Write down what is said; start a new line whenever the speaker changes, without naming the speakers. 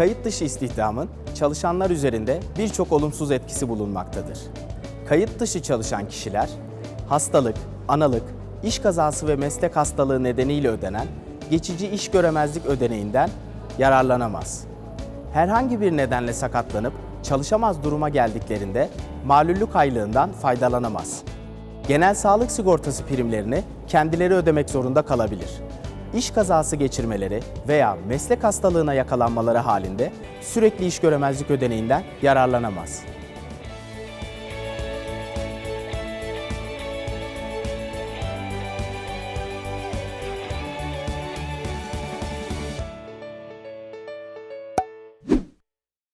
Kayıt dışı istihdamın çalışanlar üzerinde birçok olumsuz etkisi bulunmaktadır. Kayıt dışı çalışan kişiler, hastalık, analık, iş kazası ve meslek hastalığı nedeniyle ödenen geçici iş göremezlik ödeneğinden yararlanamaz. Herhangi bir nedenle sakatlanıp çalışamaz duruma geldiklerinde malüllük aylığından faydalanamaz. Genel sağlık sigortası primlerini kendileri ödemek zorunda kalabilir. İş kazası geçirmeleri veya meslek hastalığına yakalanmaları halinde sürekli iş göremezlik ödeneğinden yararlanamaz.